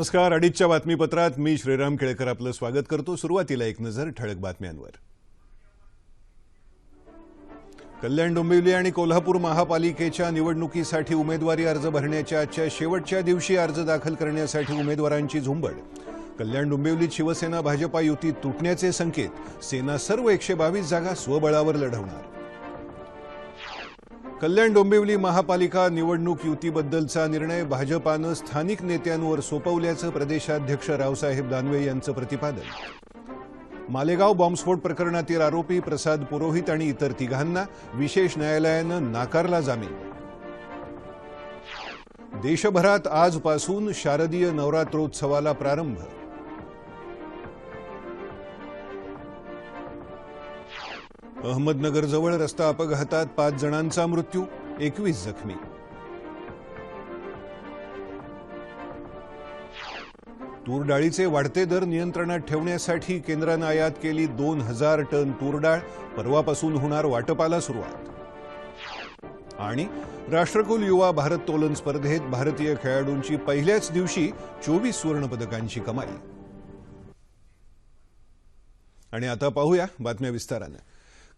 नमस्कार. अडीचच्या बातमीपत्रात मी श्रीराम केळकर आपलं स्वागत करतो. सुरुवातीला एक नजर ठळक बातम्यांवर. कल्याण डोंबिवली आणि कोल्हापूर महापालिकेच्या निवडणुकीसाठी उमेदवारी अर्ज भरण्याच्या आजच्या शेवटच्या दिवशी अर्ज दाखल करण्यासाठी उमेदवारांची झुंबड. कल्याण डोंबिवलीत शिवसेना भाजपा युती तुटण्याचे संकेत. सेना सर्व एकशे बावीस जागा स्वबळावर लढवणार. कल्याण डोंबिवली महापालिका निवडणूक युतीबद्दलचा निर्णय भाजपानं स्थानिक नेत्यांवर सोपवल्याचं प्रदेशाध्यक्ष रावसाहेब दानवे यांचं प्रतिपादन. मालेगाव बॉम्बस्फोट प्रकरणातील आरोपी प्रसाद पुरोहित आणि इतर तिघांना विशेष न्यायालयानं नाकारला जामीन. देशभरात आजपासून शारदीय नवरात्रोत्सवाला प्रारंभ. अहमदनगरजवळ रस्ता अपघातात पाच जणांचा मृत्यू एकवीस जखमी. तूर डाळीचे वाढते दर नियंत्रणात ठेवण्यासाठी केंद्रानं आयात केली दोन हजार टन तूर डाळ परवापासून होणार वाटपाला सुरुवात. आणि राष्ट्रकुल युवा भारत्तोलन स्पर्धेत भारतीय खेळाडूंची पहिल्याच दिवशी चोवीस सुवर्णपदकांची कमाई. आणि आता पाहूया बातम्या विस्तारानं.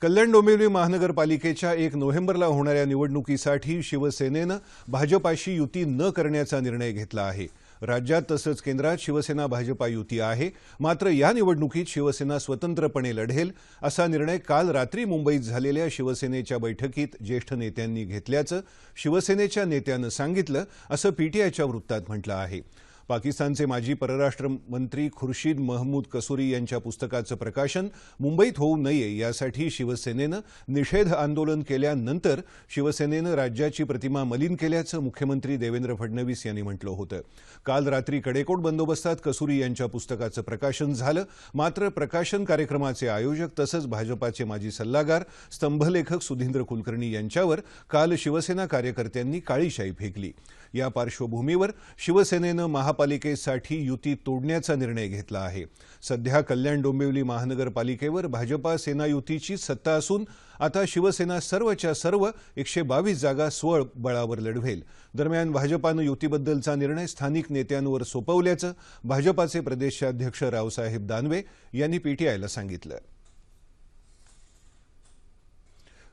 कल्याण डोंबिवली महानगरपालिकेच्या एक नोव्हेंबरला होणाऱ्या निवडणुकीसाठी शिवसेनेनं भाजपाशी युती न करण्याचा निर्णय घेतला आहे. राज्यात तसंच केंद्रात शिवसेना भाजपा युती आहे. मात्र या निवडणुकीत शिवसेना स्वतंत्रपणे लढेल असा निर्णय काल रात्री मुंबईत झालेल्या शिवसेनेच्या बैठकीत ज्येष्ठ नेत्यांनी घेतल्याचं शिवसेनेच्या नेत्यानं सांगितलं असं पीटीआयच्या वृत्तात म्हटलं आहे. पाकिस्तानचे माजी परराष्ट्र मंत्री खुर्शीद महमूद कसुरी यांच्या पुस्तकाचं प्रकाशन मुंबईत होऊ नये यासाठी शिवसेनेनं निषेध आंदोलन केल्यानंतर शिवसेनेनं राज्याची प्रतिमा मलिन केल्याचं मुख्यमंत्री देवेंद्र फडणवीस यांनी म्हटलं होतं. काल रात्री कडेकोट बंदोबस्तात कसुरी यांच्या पुस्तकाचं प्रकाशन झालं. मात्र प्रकाशन कार्यक्रमाचे आयोजक तसंच भाजपाचे माजी सल्लागार स्तंभलेखक सुधींद्र कुलकर्णी यांच्यावर काल शिवसेना कार्यकर्त्यांनी काळीशाई फेकली. या पार्श्वभूमीवर शिवसेनेनं महा महापालिकेसाठी युती तोडण्याचा निर्णय घेतला आहे. सध्या कल्याण डोंबिवली महानगरपालिकेवर भाजपा सेना युतीची सत्ता असून आता शिवसेना सर्वच्या सर्व एकशे बावीस जागा स्वबळावर लढवेल. दरम्यान भाजपानं युतीबद्दलचा निर्णय स्थानिक नेत्यांवर सोपवल्याचं भाजपाचे प्रदेशाध्यक्ष रावसाहेब दानवे यांनी पीटीआयला सांगितलं.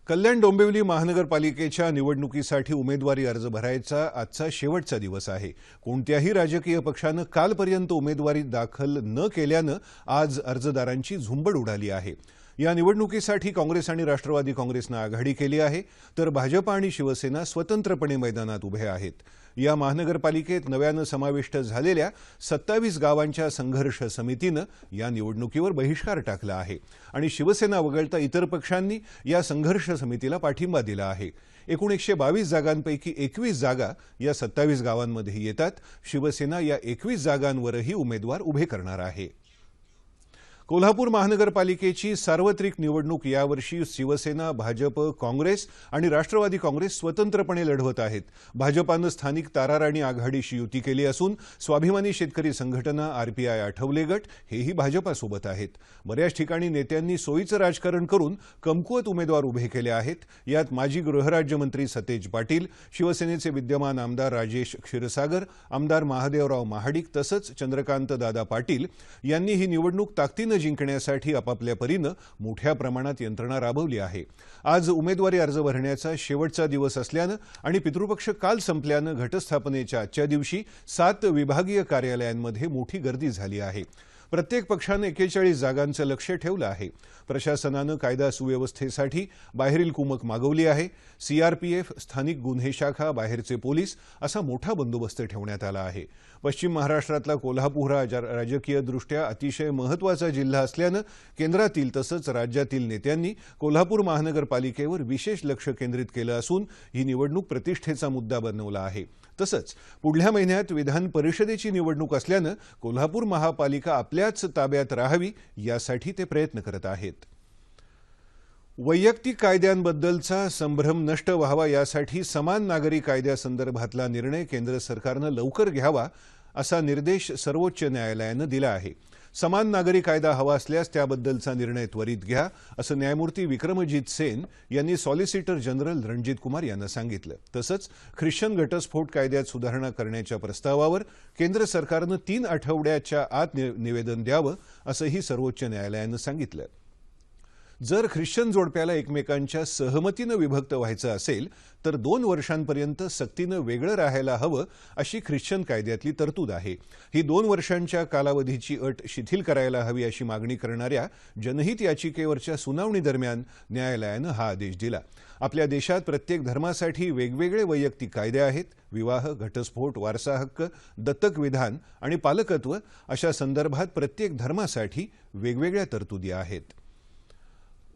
कल्याण डोंबिवली महानगरपालिकेच्या निवडणुकीसाठी उमेदवारी अर्ज भरायचा आजचा शेवटचा दिवस आहे. कोणत्याही राजकीय पक्षानं कालपर्यंत उमेदवारी दाखल न केल्यानं आज अर्जदारांची झुंबड उडाली आहे. या निवडणुकीसाठी काँग्रेस आणि राष्ट्रवादी काँग्रेसनं आघाडी केली आहे तर भाजप आणि शिवसेना स्वतंत्रपणे मैदानात उभे आहेत. या महानगरपालिकेत नव्यानं समाविष्ट झालेल्या सत्तावीस गावांच्या संघर्ष समितीनं या निवडणुकीवर बहिष्कार टाकला आहे आणि शिवसेना वगळता इतर पक्षांनी या संघर्ष समितीला पाठिंबा दिला आहे. एकूण एकशे बावीस जागांपैकी एकवीस जागा या सत्तावीस गावांमध्ये येतात. शिवसेना या एकवीस जागांवरही उमेदवार उभे करणार आहे. कोल्हापूर महानगरपालिकेची सार्वत्रिक निवडणूक यावर्षी शिवसेना भाजप काँग्रेस आणि राष्ट्रवादी काँग्रेस स्वतंत्रपणे लढवत आहेत. भाजपानं स्थानिक ताराराणी आघाडीशी युती केली असून स्वाभिमानी शेतकरी संघटना आरपीआय आठवले गट हेही भाजपासोबत आहेत. बऱ्याच ठिकाणी नेत्यांनी सोयीचं राजकारण करून कमकुवत उमेदवार उभे केले आहेत. यात माजी गृहराज्यमंत्री सतेज पाटील शिवसेनेचे विद्यमान आमदार राजेश क्षीरसागर आमदार महादेवराव महाडिक तसंच चंद्रकांत दादा पाटील यांनी ही निवडणूक ताकदीनं जिंकण्यासाठी आपापल्या परीनं मोठ्या प्रमाणात यंत्रणा राबवली आहे. आज उमेदवारी अर्ज भरण्याचा शेवटचा दिवस असल्यानं आणि पितृपक्ष काल संपल्यानं घटस्थापनेच्या आजच्या दिवशी सात विभागीय कार्यालयांमध्ये मोठी गर्दी झाली आहे. प्रत्येक पक्षानं एकेचाळीस जागांचं लक्ष ठेवलं आहे. प्रशासनानं कायदा सुव्यवस्थेसाठी बाहेरील कुमक मागवली आहे. सीआरपीएफ स्थानिक गुन्हे शाखा बाहेरचे पोलीस असा मोठा बंदोबस्त ठेवण्यात आला आहे. पश्चिम महाराष्ट्रातला कोल्हापूर हा राजकीयदृष्ट्या अतिशय महत्त्वाचा जिल्हा असल्यानं केंद्रातील तसंच राज्यातील नेत्यांनी कोल्हापूर महानगरपालिकेवर विशेष लक्ष केंद्रित केलं असून ही निवडणूक प्रतिष्ठेचा मुद्दा बनवला आहे. तसंच पुढल्या महिन्यात विधान परिषदेची निवडणूक असल्यानं कोल्हापूर महापालिका आपल्याच ताब्यात राहावी यासाठी ते प्रयत्न करत आहेत. वैयक्तिक कायद्यांबद्दलचा संभ्रम नष्ट व्हावा यासाठी समान नागरी कायद्यासंदर्भातला निर्णय केंद्र सरकारनं लवकर घ्यावा असा निर्देश सर्वोच्च न्यायालयानं दिला आहे. समान नागरी कायदा हवा असल्यास त्याबद्दलचा निर्णय त्वरित घ्या असं न्यायमूर्ती विक्रमजित सेन यांनी सॉलिसिटर जनरल रणजित कुमार यांना सांगितलं. तसंच ख्रिश्चन घटस्फोट कायद्यात सुधारणा करण्याच्या प्रस्तावावर केंद्र सरकारनं तीन आठवड्याच्या आत नि- निवेदन द्यावं असंही सर्वोच्च न्यायालयानं सांगितलं. जर ख्रिश्चन जोडप्याला एकमेकांच्या सहमतीनं विभक्त व्हायचं असेल तर दोन वर्षांपर्यंत सक्तीनं वेगळं राहायला हवं अशी ख्रिश्चन कायद्यातली तरतूद आहे. ही दोन वर्षांच्या कालावधीची अट शिथिल करायला हवी अशी मागणी करणाऱ्या जनहित याचिकेवरच्या सुनावणीदरम्यान न्यायालयानं हा आदेश दिला. आपल्या देशात प्रत्येक धर्मासाठी वेगवेगळे वैयक्तिक कायदे आहेत. विवाह घटस्फोट वारसा हक्क दत्तक विधान आणि पालकत्व अशा संदर्भात प्रत्येक धर्मासाठी वेगवेगळ्या तरतुदी आहेत.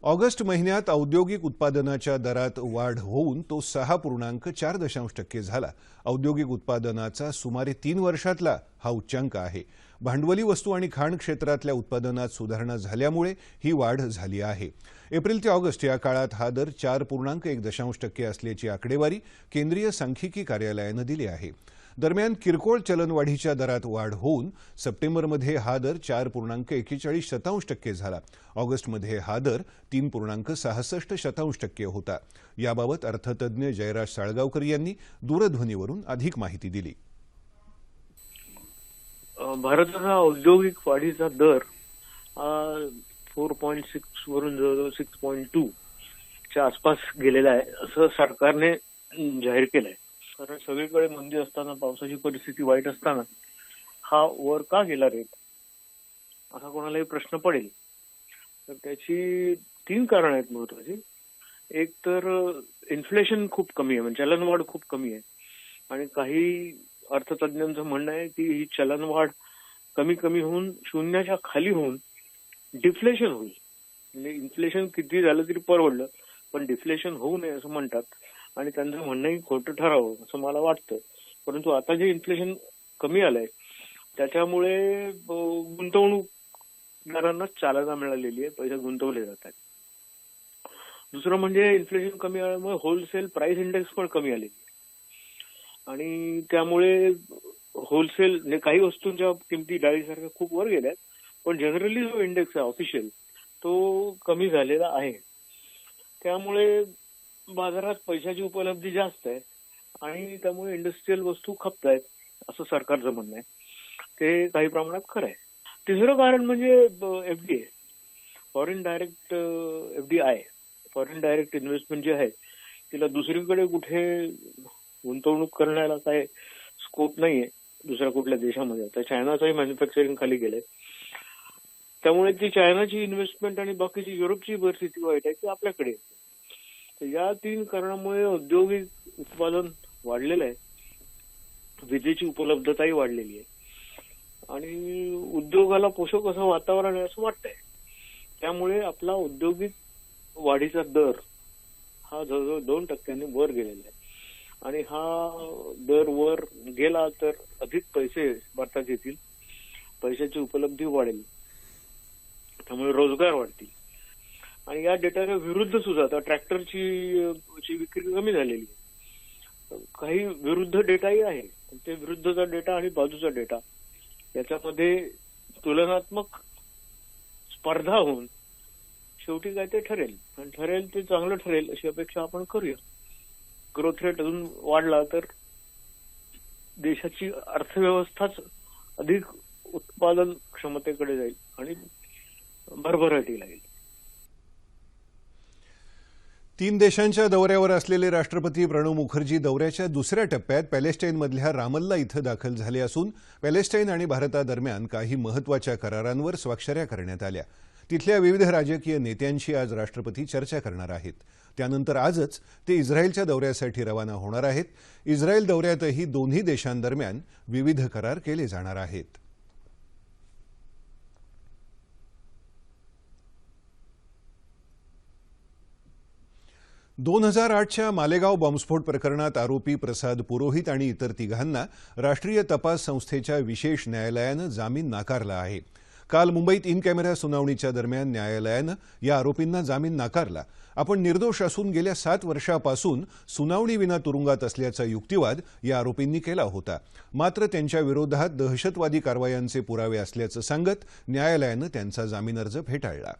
ऑगस्ट महिन्यात औद्योगिक उत्पादनाच्या दरात वाढ होऊन तो सहा पूर्णांक चार दशांश टक्के झाला. औद्योगिक उत्पादनाचा सुमारे तीन वर्षातला हा उच्चांक आहे. भांडवली वस्तू आणि खाण क्षेत्रातल्या उत्पादनात सुधारणा झाल्यामुळे ही वाढ झाली आहे. एप्रिल ते ऑगस्ट या काळात हा दर चार पूर्णांक एक दशांश टक्के असल्याची आकडेवारी केंद्रीय सांख्यिकी कार्यालयानं दिली आहे. दरम्यान किरकोळ चलनवाढीच्या दरात वाढ होऊन सप्टेंबरमध्ये हा दर चार पूर्णांक एकेचाळीस शतांश टक्के झाला. ऑगस्टमध्ये हा दर तीन पूर्णांक सहासष्ट शतांश टक्के होता. याबाबत अर्थतज्ज्ञ जयराज साळगावकर यांनी दूरध्वनीवरून अधिक माहिती दिली. भारताचा औद्योगिक वाढीचा दर फोर पॉईंट सिक्स वरून जवळजवळ सिक्स पॉईंट टू च्या आसपास गेलेला आहे असं सरकारने जाहीर केलंय. कारण सगळीकडे मंदी असताना पावसाची परिस्थिती वाईट असताना हा वर का गेला रेट? असा कोणालाही प्रश्न पडेल. तर त्याची तीन कारण आहेत महत्वाची. एक तर इन्फ्लेशन खूप कमी आहे म्हणजे चलनवाढ खूप कमी आहे. आणि काही अर्थतज्ञांचं म्हणणं आहे की ही चलनवाढ कमी कमी होऊन शून्याच्या खाली होऊन डिफ्लेशन होईल. म्हणजे इन्फ्लेशन किती झालं तरी परवडलं पण डिफ्लेशन होऊ नये असं म्हणतात. आणि त्यांचं म्हणणंही खोटं ठरावं असं मला वाटतं. परंतु आता जे इन्फ्लेशन कमी आलंय त्याच्यामुळे गुंतवणूकदारांना चालना मिळालेली आहे पैसे गुंतवले जात आहेत दुसरं म्हणजे इन्फ्लेशन कमी आल्यामुळे होलसेल प्राइस इंडेक्स पण कमी आलेली आहे. आणि त्यामुळे होलसेल म्हणजे काही वस्तूंच्या किमती डाळीसारख्या खूप वर गेल्यात पण जनरली जो इंडेक्स आहे ऑफिशियल तो कमी झालेला आहे. त्यामुळे बाजारात पैशाची उपलब्धी जास्त आहे आणि त्यामुळे इंडस्ट्रीयल वस्तू खपत आहेत असं सरकारचं म्हणणं आहे. ते काही प्रमाणात खरं आहे. तिसरं कारण म्हणजे FDA foreign direct FDI foreign direct investment जी आहे तिला दुसरीकडे कुठे गुंतवणूक करण्याला काय स्कोप नाहीये दुसऱ्या कुठल्या देशामध्ये. तर चायनाचंही मॅन्युफॅक्चरिंग खाली गेलंय. त्यामुळे ती चायनाची इन्व्हेस्टमेंट आणि बाकीची युरोपची परिस्थिती वाईट आहे ती आपल्याकडे येते. तर या तीन कारणामुळे औद्योगिक उत्पादन वाढलेलं आहे. विजेची उपलब्धताही वाढलेली आहे. आणि उद्योगाला पोषक असं वातावरण आहे असं वाटतंय. त्यामुळे आपला औद्योगिक वाढीचा दर हा जवळजवळ दोन टक्क्यांनी वर गेलेला आहे. आणि हा दर वर गेला तर अधिक पैसे भारतात येतील. पैशाची उपलब्धी वाढेल. त्यामुळे रोजगार वाढतील. आणि या डेटाच्या विरुद्ध सुद्धा आता ट्रॅक्टरची ची विक्री कमी झालेली काही विरुद्ध डेटाही आहे. ते विरुद्धचा डेटा आणि बाजूचा डेटा याच्यामध्ये तुलनात्मक स्पर्धा होऊन शेवटी काय ते ठरेल. आणि ठरेल ते चांगलं ठरेल अशी अपेक्षा आपण करूया. ग्रोथ रेट अजून वाढला तर देशाची अर्थव्यवस्थाच अधिक उत्पादन क्षमतेकडे जाईल आणि भरभराटी लागेल. तीन देशांच्या दौऱ्यावर असलेले राष्ट्रपती प्रणव मुखर्जी दौऱ्याच्या दुसऱ्या टप्प्यात पॅलेस्टाईनमधल्या रामल्ला इथं दाखल झाले असून पॅलेस्टाईन आणि भारतादरम्यान काही महत्त्वाच्या करारांवर स्वाक्षऱ्या करण्यात आल्या. तिथल्या विविध राजकीय नेत्यांशी आज राष्ट्रपती चर्चा करणार आहेत. त्यानंतर आजच ते इस्रायलच्या दौऱ्यासाठी रवाना होणार आहेत. इस्रायल दौऱ्यातही दोन्ही देशांदरम्यान विविध करार केले जाणार आहेत. दोन हजार आठच्या मालेगाव बॉम्बस्फोट प्रकरणात आरोपी प्रसाद पुरोहित आणि इतर तिघांना राष्ट्रीय तपास संस्थेच्या विशेष न्यायालयानं जामीन नाकारला आहे. काल मुंबईत इन कॅमेरा सुनावणीच्या दरम्यान न्यायालयानं या आरोपींना जामीन नाकारला. आपण निर्दोष असून गेल्या सात वर्षापासून सुनावणीविना तुरुंगात असल्याचा युक्तिवाद या आरोपींनी केला होता. मात्र त्यांच्या विरोधात दहशतवादी कारवायांचे पुरावे असल्याचं सांगत न्यायालयानं त्यांचा जामीन अर्ज फेटाळला.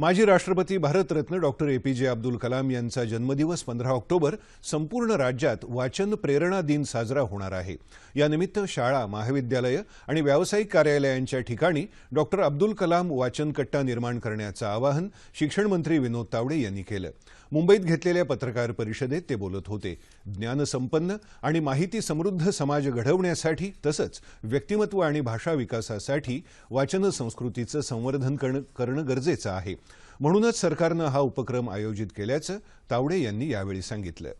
माजी राष्ट्रपती भारतरत्न डॉक्टर एपीजे अब्दुल कलाम यांचा जन्मदिवस पंधरा ऑक्टोबर संपूर्ण राज्यात वाचन प्रेरणा दिन साजरा होणार आहे. यानिमित्त शाळा महाविद्यालयं आणि व्यावसायिक कार्यालयांच्या ठिकाणी डॉक्टर अब्दुल कलाम वाचन कट्टा निर्माण करण्याचं आवाहन शिक्षण मंत्री विनोद तावडे यांनी केलं. मुंबईत घेतलेल्या पत्रकार परिषदेत ते बोलत होते. ज्ञानसंपन्न आणि माहिती समृद्ध समाज घडवण्यासाठी तसंच व्यक्तिमत्व आणि भाषा विकासासाठी वाचन संस्कृतीचं संवर्धन करणं करणं गरजेचं आहे. म्हणूनच सरकारनं हा उपक्रम आयोजित केल्याचं तावडे यांनी यावेळी सांगितलं.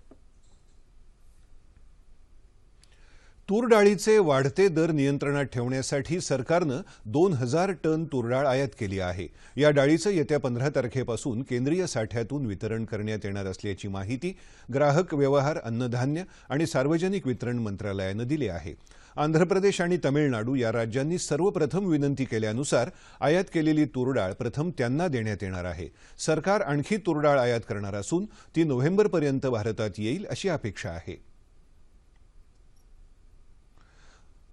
तूर डाळीचे वाढते दर नियंत्रणात ठेवण्यासाठी सरकारनं दोन हजार टन तूरडाळ आयात केली आहे. या डाळीचं येत्या पंधरा तारखेपासून केंद्रीय साठ्यातून वितरण करण्यात येणार असल्याची माहिती ग्राहक व्यवहार अन्नधान्य आणि सार्वजनिक वितरण मंत्रालयानं दिली आहे. आंध्र प्रदेश आणि तमिळनाडू या राज्यांनी सर्वप्रथम विनंती केल्यानुसार आयात केलेली तूरडाळ प्रथम त्यांना देण्यात येणार आहे. सरकार आणखी तुरडाळ आयात करणार असून ती नोव्हेंबरपर्यंत भारतात येईल अशी अपेक्षा आहे.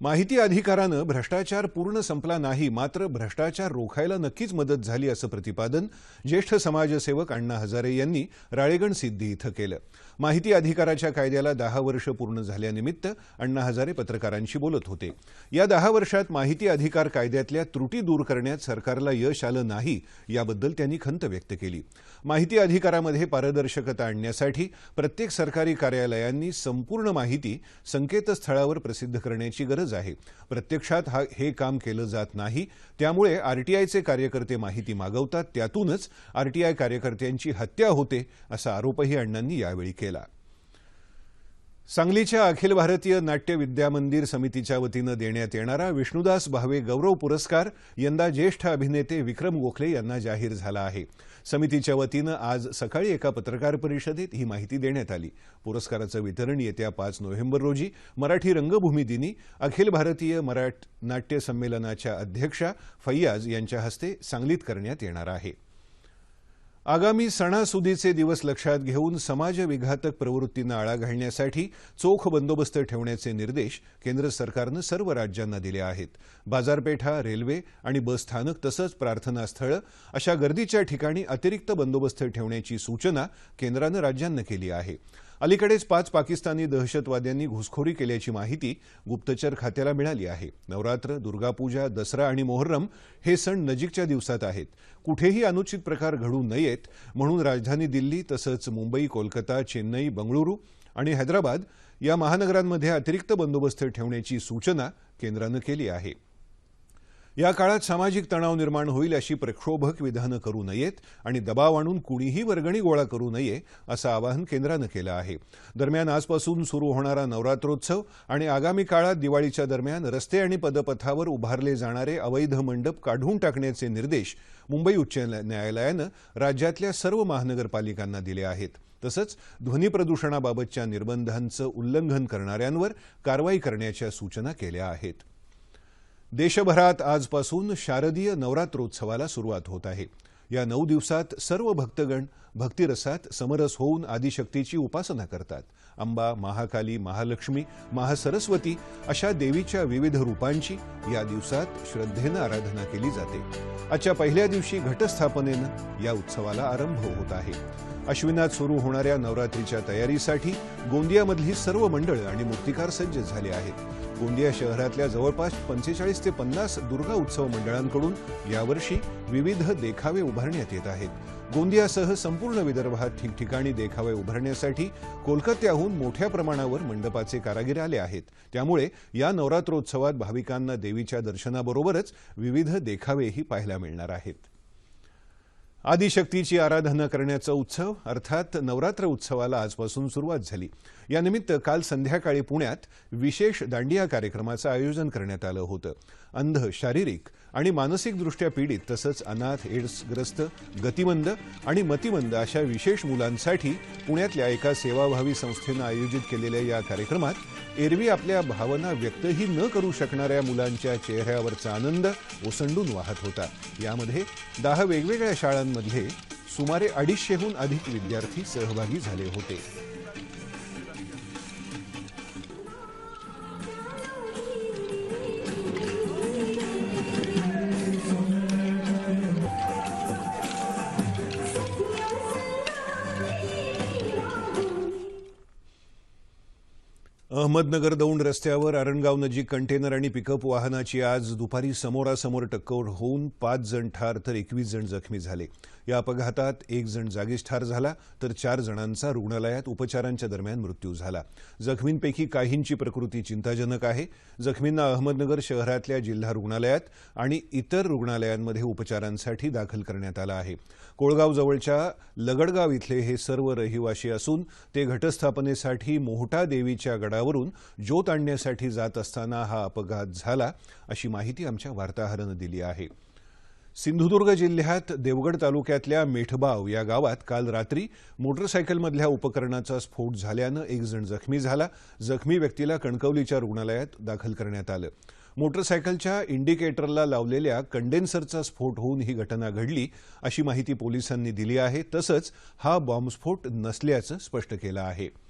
माहिती अधिकारानं भ्रष्टाचार पूर्ण संपला नाही मात्र भ्रष्टाचार रोखायला नक्कीच मदत झाली असं प्रतिपादन ज्येष्ठ समाजसेवक अण्णा हजारे यांनी राळेगण सिद्धी इथं केलं. माहिती अधिकाराच्या कायद्याला दहा वर्ष पूर्ण झाल्यानिमित्त अण्णा हजारे पत्रकारांशी बोलत होते. या दहा वर्षात माहिती अधिकार कायद्यातल्या त्रुटी दूर करण्यात सरकारला यश आलं नाही याबद्दल त्यांनी खंत व्यक्त केली. माहिती अधिकारामध्ये पारदर्शकता आणण्यासाठी प्रत्येक सरकारी कार्यालयांनी संपूर्ण माहिती संकेतस्थळावर प्रसिद्ध करण्याची गरज आहे. प्रत्यक्षात हा हे काम केलं जात नाही. त्यामुळे आरटीआयचे कार्यकर्ते माहिती मागवतात. त्यातूनच आरटीआय कार्यकर्त्यांची हत्या होते असा आरोपही अण्णांनी यावेळी केला. सांगलीच्या अखिल भारतीय नाट्य विद्यामंदिर समितीच्या वतीनं देण्यात येणारा विष्णुदास भावे गौरव पुरस्कार यंदा ज्येष्ठ अभिनेते विक्रम गोखले यांना जाहीर झाला आहे. समितीच्या वतीनं आज सकाळी एका पत्रकार परिषदेत ही माहिती देण्यात आली. पुरस्काराचं वितरण येत्या पाच नोव्हेंबर रोजी मराठी रंगभूमी दिनी अखिल भारतीय मराठ नाट्य संमेलनाच्या अध्यक्षा फैयाज यांच्या हस्ते सांगलीत करण्यात येणार आहे. आगामी सणासुदीचे दिवस लक्षात घेऊन समाजविघातक प्रवृत्तींना आळा घालण्यासाठी चोख बंदोबस्त ठेवण्याचे निर्देश केंद्र सरकारनं सर्व राज्यांना दिले आहेत. बाजारपेठा रेल्वे आणि बसस्थानक तसंच प्रार्थनास्थळं अशा गर्दीच्या ठिकाणी अतिरिक्त बंदोबस्त ठेवण्याची सूचना केंद्रानं राज्यांना केली आहे. अलीकडेच पाच पाकिस्तानी दहशतवाद्यांनी घुसखोरी केल्याची माहिती गुप्तचर खात्याला मिळाली आहे. नवरात्र दुर्गापूजा दसरा आणि मोहर्रम हे सण नजीकच्या दिवसात आहेत. कुठेही अनुचित प्रकार घडू नयेत म्हणून राजधानी दिल्ली तसंच मुंबई कोलकाता चेन्नई बंगळुरू आणि हैदराबाद या महानगरांमध्ये अतिरिक्त बंदोबस्त ठेवण्याची सूचना केंद्रानं केली आहे. या काळात सामाजिक तणाव निर्माण होईल अशी प्रक्षोभक विधानं करू नयेत आणि दबाव आणून कुणीही वर्गणी गोळा करू नये असं आवाहन केंद्रानं केलं आहे. दरम्यान आजपासून सुरू होणारा नवरात्रोत्सव आणि आगामी काळात दिवाळीच्या दरम्यान रस्ते आणि पदपथावर उभारले जाणारे अवैध मंडप काढून टाकण्याचे निर्देश मुंबई उच्च न्यायालयानं राज्यातल्या सर्व महानगरपालिकांना दिले आहेत. तसंच ध्वनी प्रदूषणाबाबतच्या निर्बंधांचं उल्लंघन करणाऱ्यांवर कारवाई करण्याच्या सूचना केल्या आहेत. देशभरात आजपासून शारदीय नवरात्रोत्सवाला सुरुवात होत आहे. या नऊ दिवसात सर्व भक्तगण भक्तिरसात समरस होऊन आदिशक्तीची उपासना करतात. अंबा महाकाली महालक्ष्मी महासरस्वती अशा देवीच्या विविध रूपांची या दिवसात श्रद्धेनं आराधना केली जाते. आजच्या पहिल्या दिवशी घटस्थापनेनं या उत्सवाला आरंभ होत आहे. अश्विनात सुरू होणाऱ्या नवरात्रीच्या तयारीसाठी गोंदियामधली सर्व मंडळं आणि मूर्तिकार सज्ज झाले आहेत. गोंदिया शहरातल्या जवळपास पंचेचाळीस ते पन्नास दुर्गा उत्सव मंडळांकडून यावर्षी विविध देखावे उभारण्यात येत आहेत. गोंदियासह संपूर्ण विदर्भात ठिकठिकाणी देखावे उभारण्यासाठी कोलकात्याहून मोठ्या प्रमाणावर मंडपाचे कारागीर आले आहेत. त्यामुळे या नवरात्रोत्सवात भाविकांना देवीच्या दर्शनाबरोबरच विविध देखावेही पाहायला मिळणार आहेत. आदिशक्तीची आराधना करण्याचा उत्सव अर्थात नवरात्र उत्सवाला आजपासून सुरुवात झाली. यानिमित्त काल संध्याकाळी पुण्यात विशेष दांडिया कार्यक्रमाचं आयोजन करण्यात आलं होतं. अंध शारीरिक आणि मानसिकदृष्ट्या पीडित तसंच अनाथ एड्सग्रस्त गतिमंद आणि मतिमंद अशा विशेष मुलांसाठी पुण्यातल्या एका सेवाभावी संस्थेनं आयोजित केलेल्या या कार्यक्रमात एरवी आपल्या भावना व्यक्तही न करू शकणाऱ्या मुलांच्या चेहऱ्यावरचा आनंद ओसंडून वाहत होता. यामध्ये दहा वेगवेगळ्या शाळांमधले सुमारे अडीचशेहून अधिक विद्यार्थी सहभागी झाले होते. अहमदनगर दौंड रस्त्यावर आरणगाव नजीक कंटेनर आणि पिकअप वाहनाची आज दुपारी समोरासमोर टक्कर होऊन पाच जण ठार तर एकवीस जण जखमी झाले. या अपघातात एक जण जागीच ठार झाला तर चार जणांचा रुग्णालयात उपचारांच्या दरम्यान मृत्यू झाला. जखमींपैकी काहींची प्रकृती चिंताजनक आहे. जखमींना अहमदनगर शहरातल्या जिल्हा रुग्णालयात आणि इतर रुग्णालयांमध्ये उपचारांसाठी दाखल करण्यात आलं आहे. कोळगावजवळच्या लगडगाव इथले हे सर्व रहिवाशी असून ते घटस्थापनेसाठी मोहटा देवीच्या गडावरून ज्योत आणण्यासाठी जात असताना हा अपघात झाला अशी माहिती आमच्या वार्ताहरानं दिली आहे. सिंधुदुर्ग जिल्ह्यात देवगड तालुक्यातल्या मेठबाव या गावात काल रात्री मोटरसायकलमधल्या उपकरणाचा स्फोट झाल्यानं एक जण जखमी झाला. जखमी व्यक्तीला कणकवलीच्या रुग्णालयात दाखल करण्यात आलं. मोटरसायकलच्या इंडिकेटरला लावलेल्या कंडेन्सरचा स्फोट होऊन ही घटना घडली अशी माहिती पोलिसांनी दिली आहे. तसंच हा बॉम्बस्फोट नसल्याचं स्पष्ट केलं आहे.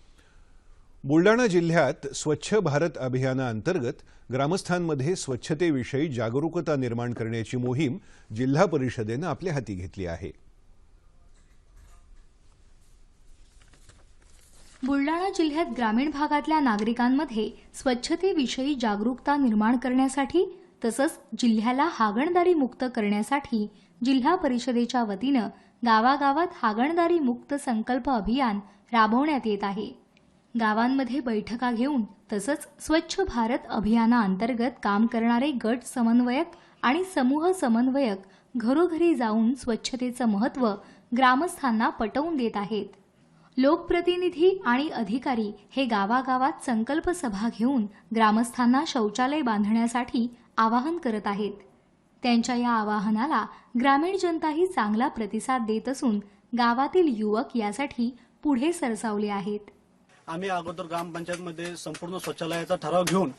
बुलडाणा जिल्ह्यात स्वच्छ भारत अभियानाअंतर्गत ग्रामस्थांमध्ये स्वच्छतेविषयी जागरूकता निर्माण करण्याची मोहीम जिल्हा परिषदेनं आपल्या हाती घेतली आहे. बुलडाणा जिल्ह्यात ग्रामीण भागातल्या नागरिकांमध्ये स्वच्छतेविषयी जागरूकता निर्माण करण्यासाठी तसंच जिल्ह्याला हागणदारी मुक्त करण्यासाठी जिल्हा परिषदेच्या वतीनं गावागावात हागणदारी मुक्त संकल्प अभियान राबवण्यात येत आहे. गावांमध्ये बैठका घेऊन तसंच स्वच्छ भारत अभियानाअंतर्गत काम करणारे गट समन्वयक आणि समूह समन्वयक घरोघरी जाऊन स्वच्छतेचं महत्त्व ग्रामस्थांना पटवून देत आहेत. लोकप्रतिनिधी आणि अधिकारी हे गावागावात संकल्प सभा घेऊन ग्रामस्थांना शौचालय बांधण्यासाठी आवाहन करत आहेत. त्यांच्या या आवाहनाला ग्रामीण जनताही चांगला प्रतिसाद देत असून गावातील युवक यासाठी पुढे सरसावले आहेत. आम्ही अगोदर ग्रामपंचायतमध्ये संपूर्ण स्वच्छालयाचा ठराव घेऊन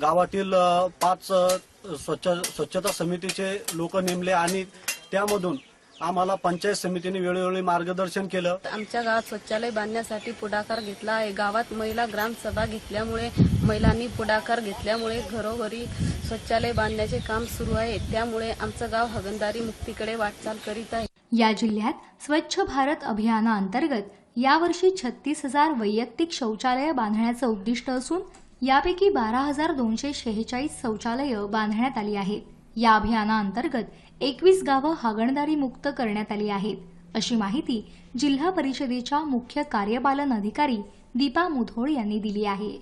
गावातील पाच स्वच्छ स्वच्छता समितीचे लोक नेमले आणि त्यामधून आम्हाला पंचायत समितीने वेळोवेळी मार्गदर्शन केलं. आमच्या गावात शौचालय बांधण्यासाठी पुढाकार घेतला आहे. गावात महिला ग्रामसभा घेतल्यामुळे महिलांनी पुढाकार घेतल्यामुळे घरोघरी शौचालय बांधण्याचे काम सुरू आहे. त्यामुळे आमचं गाव हगंदारी मुक्तीकडे वाटचाल करीत आहे. या जिल्ह्यात स्वच्छ भारत अभियानाअंतर्गत यावर्षी छत्तीस हजार वैयक्तिक शौचालय बांधण्याचं उद्दिष्ट असून यापैकी बारा हजार दोनशे शेहेचाळीस शौचालयं बांधण्यात आली आहेत. या अभियानाअंतर्गत एकवीस गावं हागणदारी मुक्त करण्यात आली आहेत. अशी माहिती जिल्हा परिषदेच्या मुख्य कार्यपालन अधिकारी दीपा मुधोळ यांनी दिली आहे.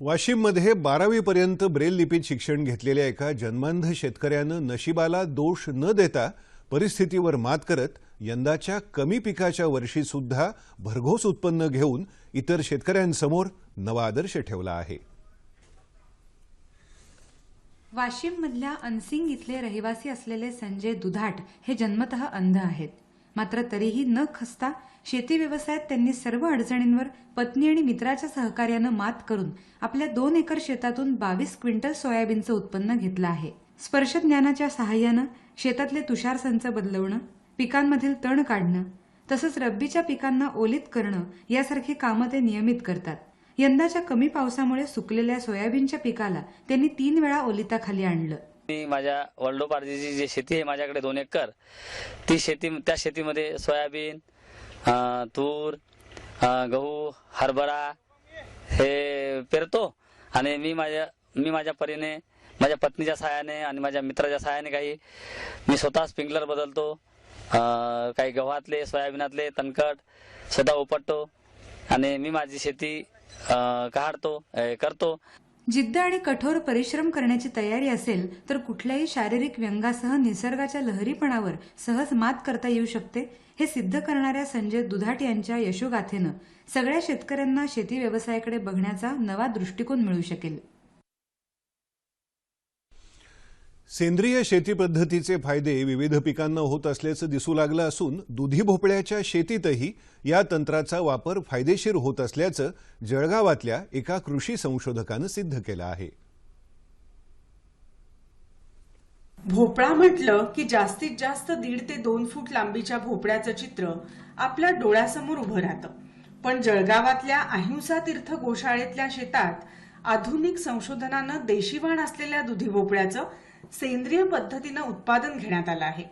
वाशिममध्ये बारावीपर्यंत ब्रेल लिपीत शिक्षण घेतलेल्या एका जन्मांध शेतकऱ्यानं नशिबाला दोष न देता परिस्थितीवर मात करत यंदाच्या कमी पिकाच्या वर्षी सुद्धा भरघोस उत्पन्न घेऊन इतर शेतकऱ्यांसमोर नवा आदर्श ठेवला आहे. वाशिममधल्या अनसिंग इथले रहिवासी असलेले संजय दुधाट हे जन्मतः अंध आहेत. मात्र तरीही न खसता शेती व्यवसायात त्यांनी सर्व अडचणींवर पत्नी आणि मित्राच्या सहकार्यानं मात करून आपल्या दोन एकर शेतातून बावीस क्विंटल सोयाबीनचं उत्पन्न घेतलं आहे. स्पर्शज्ञानाच्या सहाय्यानं शेतातले तुषार संच बदलवणं पिकांमधील तण काढणं तसंच रब्बीच्या पिकांना ओलीत करणं यासारखी कामं ते नियमित करतात. यंदाच्या कमी पावसामुळे सुकलेल्या सोयाबीनच्या पिकाला त्यांनी तीन वेळा ओलिताखाली आणलं. मी माझ्या वल्डोपार्जीची जी शेती आहे माझ्याकडे दोन एकर ती शेती त्या शेतीमध्ये सोयाबीन तूर गहू हरभरा हे पेरतो आणि मी माझ्या मी माझ्या परीने माझ्या पत्नीच्या सहाय्याने आणि माझ्या मित्राच्या सहाय्याने काही मी स्वतः स्प्रिंकलर बदलतो. काही गव्हातले सोयाबीनातले तणकट स्वतः उपटतो आणि मी माझी शेती काढतो करतो. जिद्द आणि कठोर परिश्रम करण्याची तयारी असेल तर कुठल्याही शारीरिक व्यंगासह निसर्गाच्या लहरीपणावर सहज मात करता येऊ शकते हे सिद्ध करणाऱ्या संजय दुधाट यांच्या यशोगाथेनं. सगळ्या शेतकऱ्यांना शेती व्यवसायाकडे बघण्याचा नवा दृष्टिकोन मिळू शकेल. सेंद्रिय शेती पद्धतीचे फायदे विविध पिकांना होत असल्याचं दिसू लागलं असून दुधी भोपळ्याच्या शेतीतही या तंत्राचा वापर फायदेशीर होत असल्याचं जळगावातल्या एका कृषी संशोधकानं सिद्ध केलं आहे. भोपळा म्हटलं की जास्तीत जास्त दीड ते दोन फूट लांबीच्या भोपळ्याचं चित्र आपल्या डोळ्यासमोर उभं राहतं. पण जळगावातल्या अहिंसा तीर्थ गोशाळेतल्या शेतात आधुनिक संशोधनानं देशीवाण असलेल्या दुधी भोपळ्याचं सेंद्रिय पद्धतीनं उत्पादन घेण्यात आलं आहे.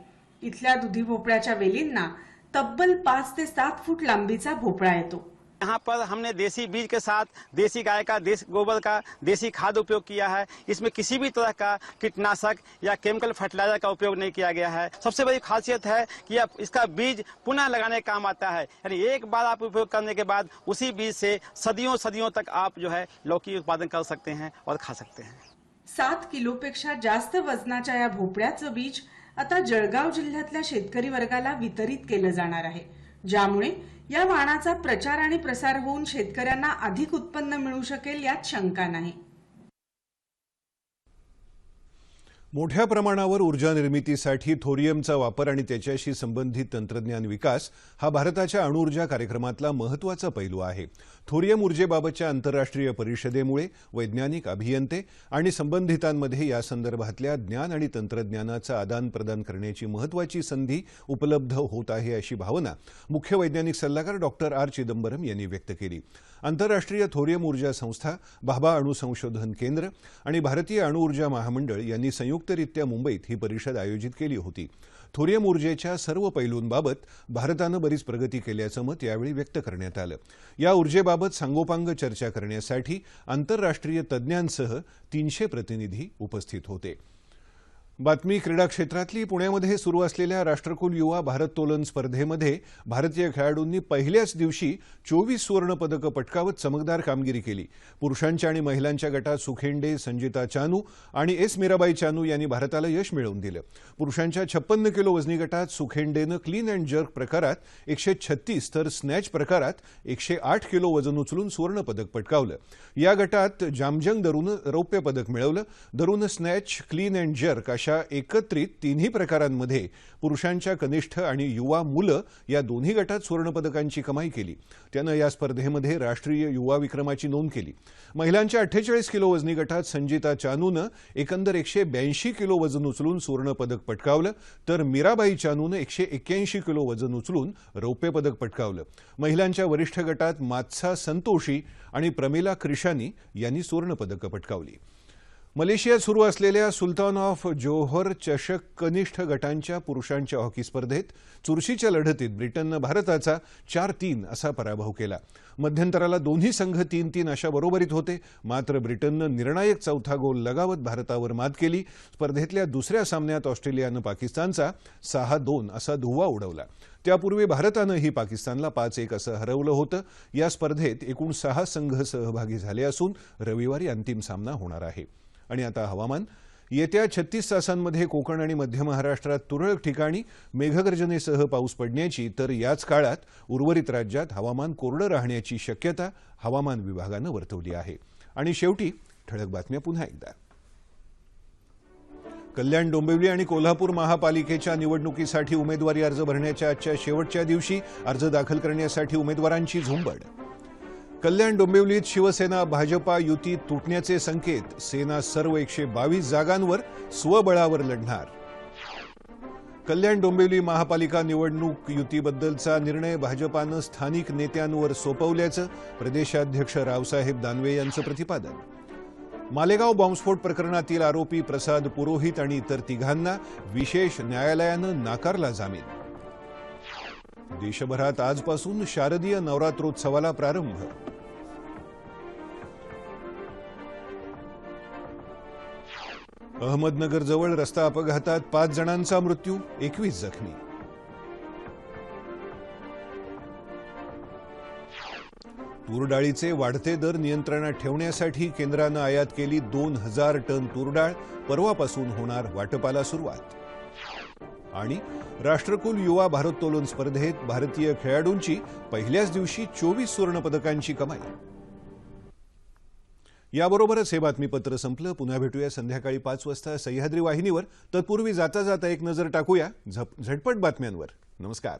इथल्या दुधी भोपळ्याच्या वेलींना तब्बल पाच ते सात फूट लांबीचा भोपळा येतो. यहाँ पर हमने देसी बीज के साथ, देसी गाय का देश गोबर का, देसी खाद उपयोग किया है। इसमें किसी भी तरह का कीटनाशक या केमिकल फर्टिलाइज़र का उपयोग नहीं किया गया है। सबसे बड़ी खासियत है कि आप इसका बीज पुनः लगाने का काम आता है। यानी एक बार आप उपयोग करने के बाद उसी बीज से सदियों सदियों तक आप जो है लौकी उत्पादन कर सकते हैं और खा सकते हैं। सात किलोपेक्षा जास्त वजनाच्या या भोपळ्याचं बीज आता जळगाव जिल्ह्यातल्या शेतकरी वर्गाला वितरित केलं जाणार आहे. ज्यामुळे या वाणाचा प्रचार आणि प्रसार होऊन शेतकऱ्यांना अधिक उत्पन्न मिळू शकेल यात शंका नाही. मोठ्या प्रमाणावर ऊर्जा निर्मितीसाठी थोरियमचा वापर आणि त्याच्याशी संबंधित तंत्रज्ञान विकास हा भारताच्या अणुऊर्जा कार्यक्रमातला महत्त्वाचा पैलू आहे. थोरियम ऊर्जेबाबतच्या आंतरराष्ट्रीय परिषदेमुळे वैज्ञानिक अभियंते आणि संबंधितांमध्ये या संदर्भातल्या ज्ञान आणि तंत्रज्ञानाचं आदान प्रदान करण्याची महत्वाची संधी उपलब्ध होत आहे अशी भावना मुख्य वैज्ञानिक सल्लागार डॉक्टर आर चिदंबरम यांनी व्यक्त केली. आंतरराष्ट्रीय थोरियम ऊर्जा संस्था भाभा अणु संशोधन केंद्र आणि भारतीय अणुऊर्जा महामंडळ यांनी संयुक्तरित्या मुंबईत ही परिषद आयोजित केली होती. थोरियम ऊर्जेच्या सर्व पैलूंबाबत भारतानं बरीच प्रगती केल्याचं मत यावेळी व्यक्त करण्यात आलं. या ऊर्जेबाबत सांगोपांग चर्चा करण्यासाठी आंतरराष्ट्रीय तज्ज्ञांसह तीनशे प्रतिनिधी उपस्थित होते. बातमी क्रीडा क्षेत्रातली पुण्यामध्ये सुरू असलेल्या राष्ट्रकुल युवा भारतोलन स्पर्धेमध्ये भारतीय खेळाडूंनी पहिल्याच दिवशी चोवीस सुवर्णपदकं पटकावत चमकदार कामगिरी केली. पुरुषांच्या आणि महिलांच्या गटात सुखेंडे संजिता चानू आणि एस मीराबाई चानू यांनी भारताला यश मिळवून दिलं. पुरुषांच्या छप्पन्न किलो वजनी गटात सुखेंडेनं क्लीन अँड जर्क प्रकारात एकशे छत्तीस तर स्नॅच प्रकारात एकशे आठ किलो वजन उचलून सुवर्णपदक पटकावलं. या गटात जामजंग दरून रौप्य पदक मिळवलं. दरून स्नॅच क्लीन अँड जर्क अशा एकत्रित तिन्ही प्रकारांमध्ये पुरुषांच्या कनिष्ठ आणि युवा मुलं या दोन्ही गटात सुवर्णपदकांची कमाई केली. त्यानं या स्पर्धेमध्ये राष्ट्रीय युवा विक्रमाची नोंद केली. महिलांच्या अठ्ठेचाळीस किलो वजनी गटात संजिता चानूनं एकंदर एकशे ब्याऐंशी किलो वजन उचलून सुवर्णपदक पटकावलं तर मीराबाई चानूनं एकशे एक्क्याऐंशी किलो वजन उचलून रौप्य पदक पटकावलं. महिलांच्या वरिष्ठ गटात मात्सा संतोषी आणि प्रमिला क्रिशानी यांनी सुवर्णपदकं पटकावली. मलेशियात सुरू असलेल्या सुलतान ऑफ जोहर चषक कनिष्ठ गटांच्या पुरुषांच्या हॉकी स्पर्धेत चुरशीच्या लढतीत ब्रिटननं भारताचा चार तीन असा पराभव केला. मध्यंतराला दोन्ही संघ तीन तीन अशा बरोबरीत होते. मात्र ब्रिटननं निर्णायक चौथा गोल लगावत भारतावर मात केली. स्पर्धेतल्या दुसऱ्या सामन्यात ऑस्ट्रेलियानं पाकिस्तानचा सहा दोन असा धुव्वा उडवला. त्यापूर्वी भारतानंही पाकिस्तानला पाच एक असं हरवलं होतं. या स्पर्धेत एकूण सहा संघ सहभागी झाले असून रविवारी अंतिम सामना होणार आहे. आणि आता हवामान. येत्या छत्तीस तासांमध्ये कोकण आणि मध्य महाराष्ट्रात तुरळक ठिकाणी मेघगर्जनेसह पाऊस पडण्याची तर याच काळात उर्वरित राज्यात हवामान कोरडं राहण्याची शक्यता हवामान विभागानं वर्तवली आहे. आणि शेवटी ठळक बातम्या पुन्हा एकदा. कल्याण डोंबिवली आणि कोल्हापूर महापालिकेच्या निवडणुकीसाठी उमेदवारी अर्ज भरण्याच्या आजच्या शेवटच्या दिवशी अर्ज दाखल करण्यासाठी उमेदवारांची झुंबड कल्याण डोंबिवलीत शिवसेना भाजपा युती तुटण्याचे संकेत. सेना सर्व एकशे बावीस जागांवर स्वबळावर लढणार. कल्याण डोंबिवली महापालिका निवडणूक युतीबद्दलचा निर्णय भाजपानं स्थानिक नेत्यांवर सोपवल्याचं प्रदेशाध्यक्ष रावसाहेब दानवे यांचं प्रतिपादन. मालेगाव बॉम्बस्फोट प्रकरणातील आरोपी प्रसाद पुरोहित आणि इतर तिघांना विशेष न्यायालयानं नाकारला जामीन. देशभरात आजपासून शारदीय नवरात्रोत्सवाला प्रारंभ. अहमदनगर जवळ रस्ता अपघातात पाच जणांचा मृत्यू एकवीस जखमी. तूरडाळीचे वाढते दर नियंत्रणात ठेवण्यासाठी केंद्रानं आयात केली दोन हजार टन तूरडाळ. परवापासून होणार वाटपाला सुरुवात. आणि राष्ट्रकुल युवा भारोत्तोलन स्पर्धेत भारतीय खेळाडूंची पहिल्याच दिवशी चोवीस सुवर्णपदकांची कमाई. याबरोबरच हे बातमीपत्र संपलं. पुन्हा भेटूया संध्याकाळी पाच वाजता सह्याद्री वाहिनीवर. तत्पूर्वी जाता जाता एक नजर टाकूया झप झटपट बातम्यांवर. नमस्कार.